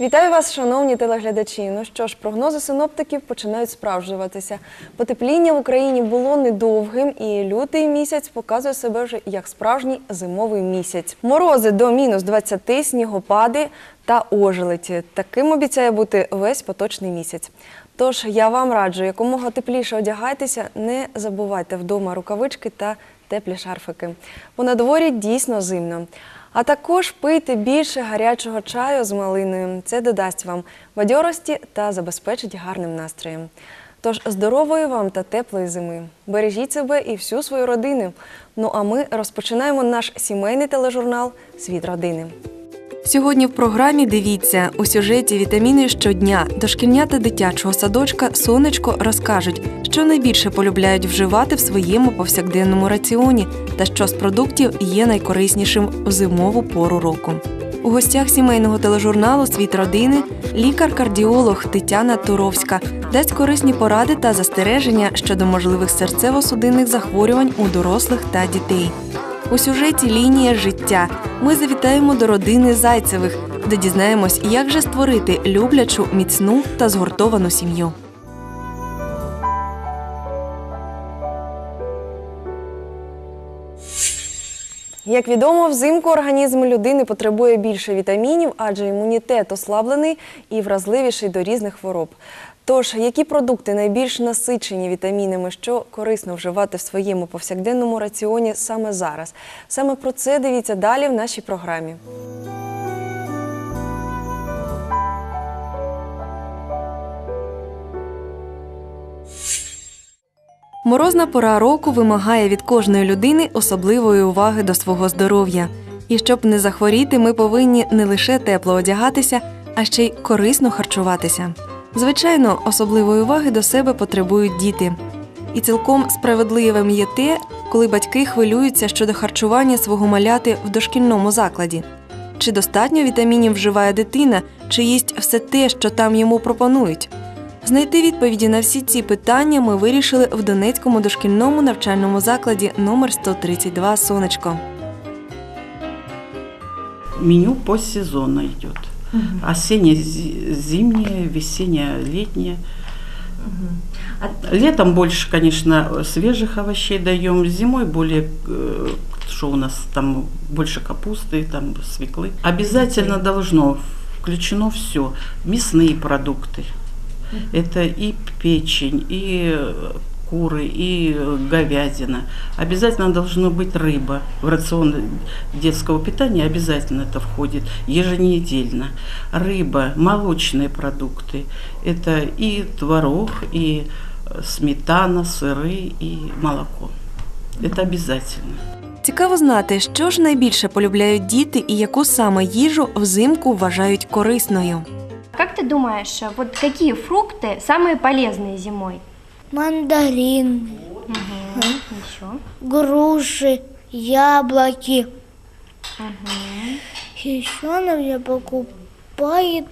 Вітаю вас, шановні телеглядачі. Ну що ж, прогнози синоптиків починають справджуватися. Потепління в Україні було недовгим, і лютий місяць показує себе вже як справжній зимовий місяць. Морози до мінус 20, снігопади та ожелеті. Таким обіцяє бути весь поточний місяць. Тож я вам раджу якомога тепліше одягайтеся, не забувайте вдома рукавички та теплі шарфики. Бо дворі дійсно зимно. А також пийте більше гарячого чаю з малиною. Це додасть вам бадьорості та забезпечить гарним настроєм. Тож здорової вам та теплої зими. Бережіть себе і всю свою родину. Ну а ми розпочинаємо наш сімейний тележурнал Світ родини. Сьогодні в програмі дивіться у сюжеті Вітаміни щодня дошкільнята дитячого садочка Сонечко розкажуть, що найбільше полюбляють вживати в своєму повсякденному раціоні та що з продуктів є найкориснішим в зимову пору року. У гостях сімейного тележурналу Світ родини лікар-кардіолог Тетяна Туровська дасть корисні поради та застереження щодо можливих серцево-судинних захворювань у дорослих та дітей. У сюжеті Лінія життя ми завітаємо до родини Зайцевих, де дізнаємось, як же створити люблячу, міцну та згуртовану сім'ю. Як відомо, взимку організм людини потребує більше вітамінів, адже імунітет ослаблений і вразливіший до різних хвороб. Тож, які продукти найбільш насичені вітамінами, що корисно вживати в своєму повсякденному раціоні саме зараз? Саме про це дивіться далі в нашій програмі. Морозна пора року вимагає від кожної людини особливої уваги до свого здоров'я. І щоб не захворіти, ми повинні не лише тепло одягатися, а ще й корисно харчуватися. Звичайно, особливої уваги до себе потребують діти. І цілком справедливим є те, коли батьки хвилюються щодо харчування свого маляти в дошкільному закладі. Чи достатньо вітамінів вживає дитина, чи їсть все те, що там йому пропонують? Знайти відповіді на всі ці питання ми вирішили в Донецькому дошкільному навчальному закладі номер 132 Сонечко. Меню по сезону идет. Осеннее, зи- зимнее, весеннее, летнее. Летом больше, конечно, свежих овощей даем, зимой более, э, что у нас там больше капусты, там свеклы. Обязательно должно включено все. Мясные продукты. Это и печень, и куры, и э, говядина. Обязательно должна быть рыба. В рацион детского питания обязательно это входит еженедельно. Рыба, молочные продукты. Это и творог, и э, сметана, сыры, и молоко. Это обязательно. Цікаво знати, що ж найбільше полюбляють діти і яку саме їжу взимку вважають корисною. Как ты думаешь, а вот какие фрукты самые полезные зимой? Мандарин, Еще. груши, яблоки. Еще она мне покупает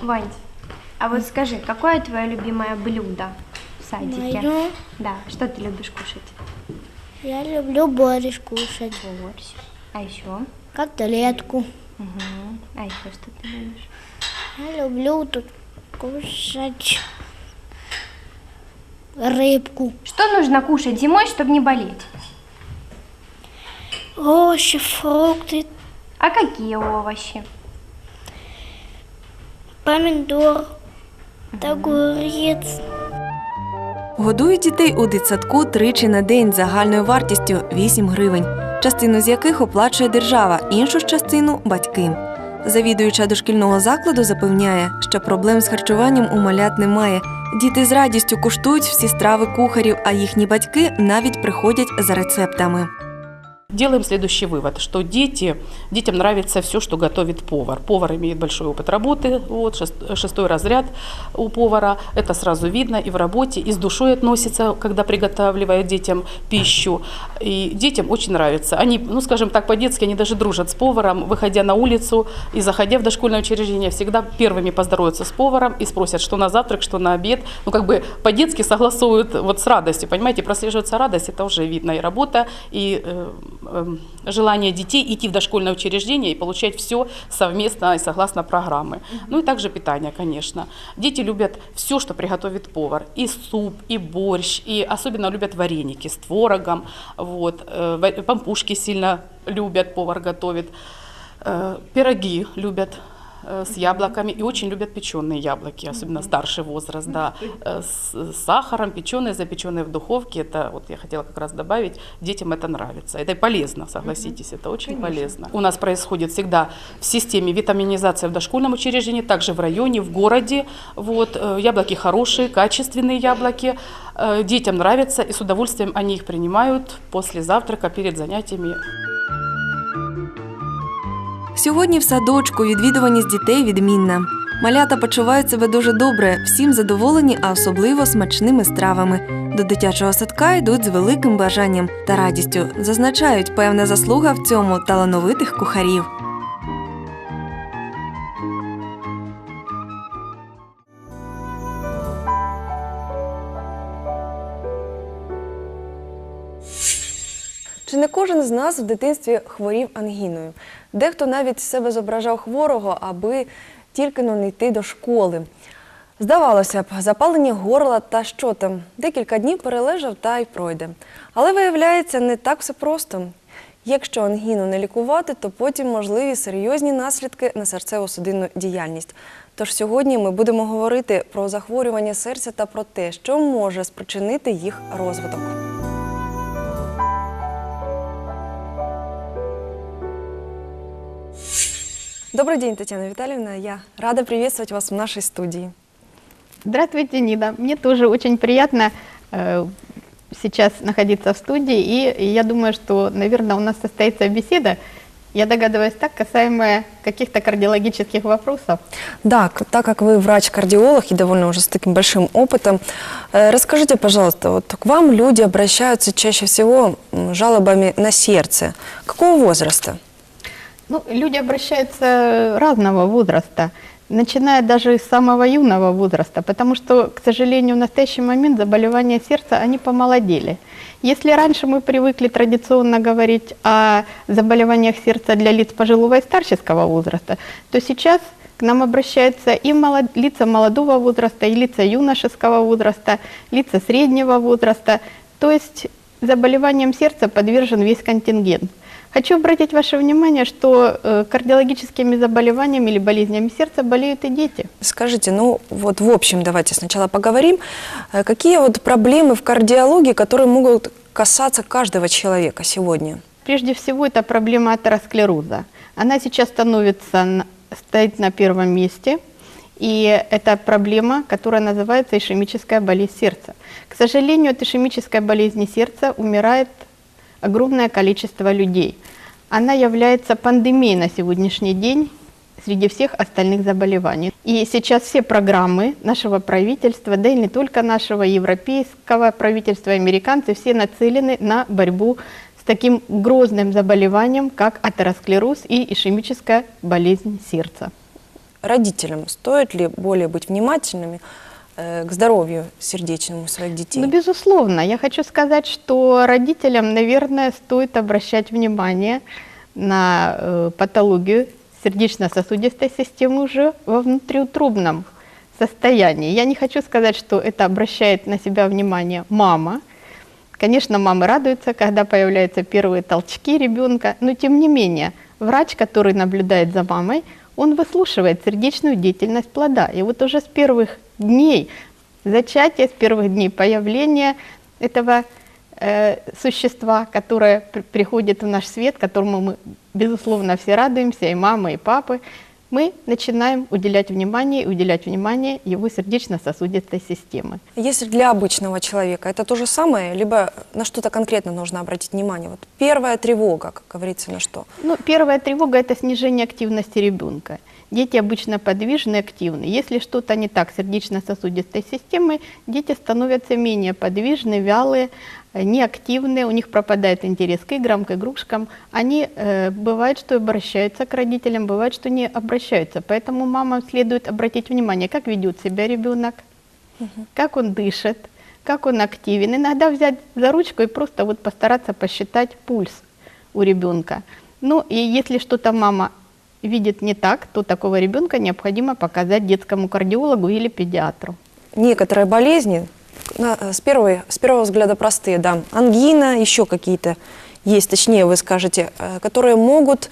Вань, а вот скажи, какое твое любимое блюдо в садике? мою. Да, что ты любишь кушать? Я люблю борщ кушать, Борщ. А еще? котлетку. Мгм. А еще что ты любишь? Я люблю тут кушать рыбку. Что нужно кушать зимой, чтобы не болеть? Овощи, фрукты, А какие овощи? помидор, огурец. Годують дітей у дитсадку тричі на день загальною вартістю 8 гривень, частину з яких оплачує держава, іншу ж частину батьки. Завідуюча дошкільного закладу запевняє, що проблем з харчуванням у малят немає. Діти з радістю куштують всі страви кухарів, а їхні батьки навіть приходять за рецептами. Делаем следующий вывод, что дети, детям нравится все, что готовит повар. Повар имеет большой опыт работы, вот, шест- шестой разряд у повара, это сразу видно и в работе, и с душой относится, когда приготавливает детям пищу. И детям очень нравится. Они, ну скажем так, по-детски, они даже дружат с поваром, выходя на улицу и заходя в дошкольное учреждение, всегда первыми поздороваются с поваром и спросят, что на завтрак, что на обед. Ну как бы по-детски согласуют вот с радостью, понимаете, прослеживается радость, это уже видно и работа, и э, желание детей идти в дошкольное учреждение и получать все совместно и согласно программы. Ну и также питание, конечно. Дети любят все, что приготовит повар. И суп, и борщ, и особенно любят вареники с творогом. Вот. э, Пампушки сильно любят, повар готовит. Э, Пироги любят с яблоками и очень любят печеные яблоки, особенно старший возраст, да, э, с, с сахаром, печеные, запеченные в духовке. Это вот я хотела как раз добавить, детям это нравится. Это полезно, согласитесь, это очень полезно. У нас происходит всегда в системе витаминизация в дошкольном учреждении, также в районе, в городе. Вот э, яблоки хорошие, качественные яблоки, Э, детям нравятся и с удовольствием они их принимают после завтрака перед занятиями. Сьогодні в садочку відвідуваність дітей відмінна. Малята почувають себе дуже добре, всім задоволені, а особливо смачними стравами. До дитячого садка йдуть з великим бажанням та радістю. Зазначають, певна заслуга в цьому талановитих кухарів. Кожен з нас в дитинстві хворів ангіною? Дехто навіть себе зображав хворого, аби тільки но не йти до школи. Здавалося б, запалення горла та що там, декілька днів перележав та й пройде. Але виявляється, не так все просто. Якщо ангіну не лікувати, то потім можливі серйозні наслідки на серцево-судинну діяльність. Тож сьогодні ми будемо говорити про захворювання серця та про те, що може спричинити їх розвиток. Добрый день, Татьяна Витальевна. Я рада приветствовать вас в нашей студии. Здравствуйте, Нида. Мне тоже очень приятно э, сейчас находиться в студии, и я думаю, что, наверное, у нас состоится беседа, я догадываюсь, так, касаемая каких-то кардиологических вопросов. Да, так как вы врач-кардиолог и довольно уже с таким большим опытом, э, расскажите, пожалуйста, вот к вам люди обращаются чаще всего жалобами на сердце. Какого возраста? Ну, люди обращаются разного возраста, начиная даже с самого юного возраста, потому что, к сожалению, в настоящий момент заболевания сердца, они помолодели. Если раньше мы привыкли традиционно говорить о заболеваниях сердца для лиц пожилого и старческого возраста, то сейчас к нам обращаются и молод- лица молодого возраста, и лица юношеского возраста, лица среднего возраста. То есть заболеваниям сердца подвержен весь контингент. Хочу обратить ваше внимание, что э, кардиологическими заболеваниями или болезнями сердца болеют и дети. Скажите, ну вот в общем давайте сначала поговорим. Э, Какие вот проблемы в кардиологии, которые могут касаться каждого человека сегодня? Прежде всего, это проблема атеросклероза. Она сейчас становится, стоит на первом месте. И это проблема, которая называется ишемическая болезнь сердца. К сожалению, от ишемической болезни сердца умирает огромное количество людей. Она является пандемией на сегодняшний день среди всех остальных заболеваний. И сейчас все программы нашего правительства, да и не только нашего, европейского правительства, американцы, все нацелены на борьбу с таким грозным заболеванием, как атеросклероз и ишемическая болезнь сердца. Родителям стоит ли более быть внимательными к здоровью сердечному своих детей? Ну, безусловно, я хочу сказать, что родителям, наверное, стоит обращать внимание на э, патологию сердечно-сосудистой системы уже во внутриутробном состоянии. Я не хочу сказать, что это обращает на себя внимание мама. Конечно, мамы радуются, когда появляются первые толчки ребенка, но тем не менее, врач, который наблюдает за мамой, он выслушивает сердечную деятельность плода. И вот уже с первых дней зачатия, с первых дней появления этого э, существа, которое при- приходит в наш свет, которому мы, безусловно, все радуемся, и мама, и папы, мы начинаем уделять внимание, и уделять внимание его сердечно-сосудистой системы. Если для обычного человека это то же самое, либо на что-то конкретно нужно обратить внимание? Вот первая тревога, как говорится, на что? Ну, первая тревога – это снижение активности ребенка. Дети обычно подвижны, активны. Если что-то не так с сердечно-сосудистой системой, дети становятся менее подвижны, вялые, э, неактивные, у них пропадает интерес к играм, к игрушкам. Они, э, бывает, что обращаются к родителям, бывает, что не обращаются. Поэтому мамам следует обратить внимание, как ведет себя ребенок, как он дышит, как он активен. Иногда взять за ручку и просто вот постараться посчитать пульс. у ребенка. Ну и если что-то мама видит не так, то такого ребенка необходимо показать детскому кардиологу или педиатру. Некоторые болезни на- с, первой, с первого взгляда простые, да. Ангина, еще какие-то есть, точнее вы скажете, э, которые могут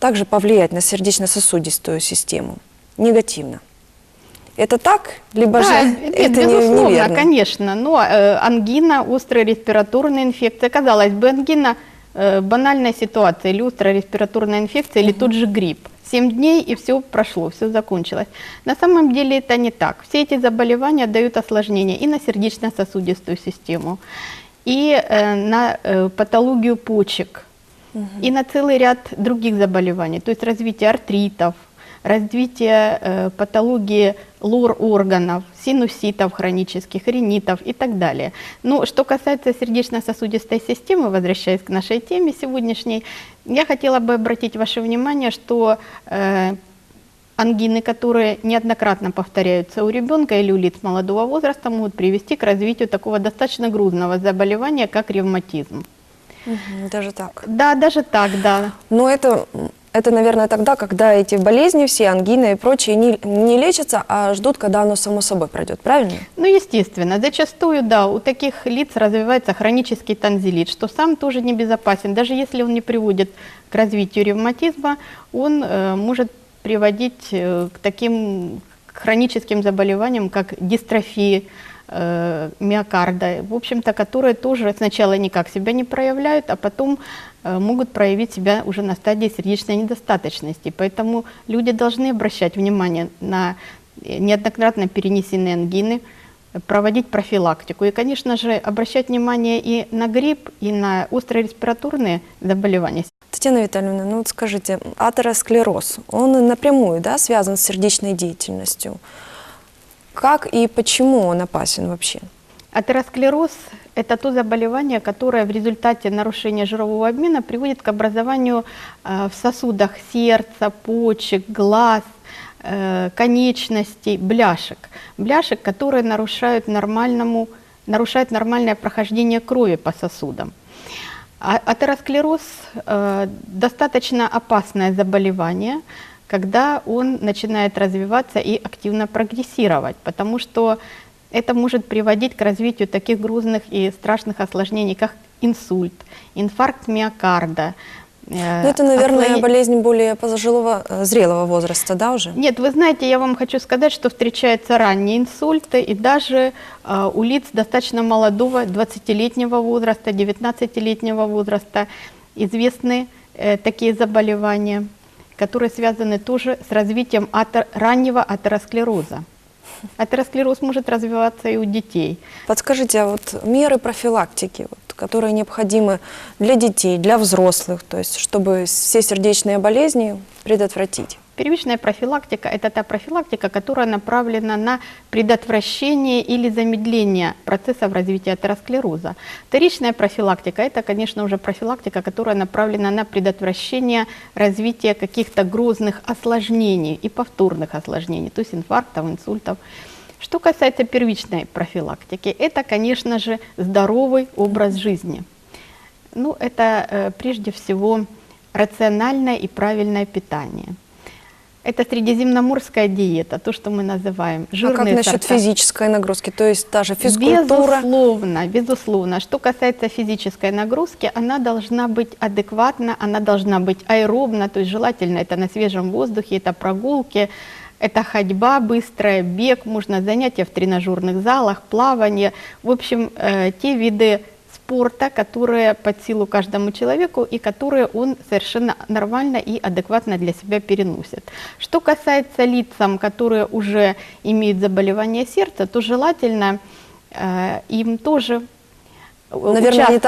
также повлиять на сердечно-сосудистую систему негативно. Это так? Либо Да, же нет, это безусловно, неверно? конечно. Но э, ангина, острая респираторная инфекция, казалось бы, ангина э, банальная ситуация, или острая респираторная инфекция, или тот же грипп. Семь дней и все прошло, все закончилось. На самом деле это не так. Все эти заболевания дают осложнения и на сердечно-сосудистую систему, и э, на э, патологию почек, и на целый ряд других заболеваний, то есть развитие артритов, развитие э, патологии лор органов, синуситов хронических, ринитов и так далее. Ну, что касается сердечно-сосудистой системы, возвращаясь к нашей теме сегодняшней, я хотела бы обратить ваше внимание, что э, ангины, которые неоднократно повторяются у ребенка или у лиц молодого возраста, могут привести к развитию такого достаточно грузного заболевания, как ревматизм. Даже так. Да, даже так, да. Но это, это, наверное, тогда, когда эти болезни, все ангины и прочие, не, не лечатся, а ждут, когда оно само собой пройдет, правильно? Ну, естественно, зачастую, да, у таких лиц развивается хронический танзелит, что сам тоже небезопасен. Даже если он не приводит к развитию ревматизма, он э, может приводить э, к таким хроническим заболеваниям, как дистрофии э, миокарда, в общем-то, которые тоже сначала никак себя не проявляют, а потом э, могут проявить себя уже на стадии сердечной недостаточности. Поэтому люди должны обращать внимание на э, неоднократно перенесенные ангины, проводить профилактику и, конечно же, обращать внимание и на грипп, и на острые респираторные заболевания. Татьяна Витальевна, ну вот скажите, атеросклероз, он напрямую да, связан с сердечной деятельностью. Как и почему он опасен вообще? Атеросклероз – это то заболевание, которое в результате нарушения жирового обмена приводит к образованию э, в сосудах сердца, почек, глаз, э, конечностей, бляшек. Бляшек, которые нарушают, нормальному, нарушают нормальное прохождение крови по сосудам. А- Атеросклероз э, достаточно опасное заболевание, когда он начинает развиваться и активно прогрессировать, потому что это может приводить к развитию таких грузных и страшных осложнений, как инсульт, инфаркт миокарда. Э, Ну, это, наверное, осложнение- болезнь более пожилого, э, зрелого возраста, да, уже? Нет, вы знаете, я вам хочу сказать, что встречаются ранние инсульты и даже э, у лиц достаточно молодого, 20-летнего возраста, 19-летнего возраста известны э, такие заболевания, которые связаны тоже с развитием атер- раннего атеросклероза. Атеросклероз может развиваться и у детей. Подскажите, а вот меры профилактики, вот, которые необходимы для детей, для взрослых, то есть чтобы все сердечные болезни предотвратить? Первичная профилактика – это та профилактика, которая направлена на предотвращение или замедление процессов развития атеросклероза. Вторичная профилактика – это, конечно, уже профилактика, которая направлена на предотвращение развития каких-то грозных осложнений и повторных осложнений, то есть инфарктов, инсультов. Что касается первичной профилактики, это, конечно же, здоровый образ жизни. Ну, это э, прежде всего рациональное и правильное питание. Это средиземноморская диета, то, что мы называем А жирные как насчет сорта. физической нагрузки, то есть та же физкультура? Безусловно, безусловно. Что касается физической нагрузки, она должна быть адекватна, она должна быть аэробна, то есть желательно это на свежем воздухе, это прогулки, это ходьба быстрая, бег, можно занятия в тренажерных залах, плавание. В общем, э, те виды спорта, которые под силу каждому человеку и которые он совершенно нормально и адекватно для себя переносит. Что касается лицам, которые уже имеют заболевание сердца, то желательно э, им тоже Наверное, участвовать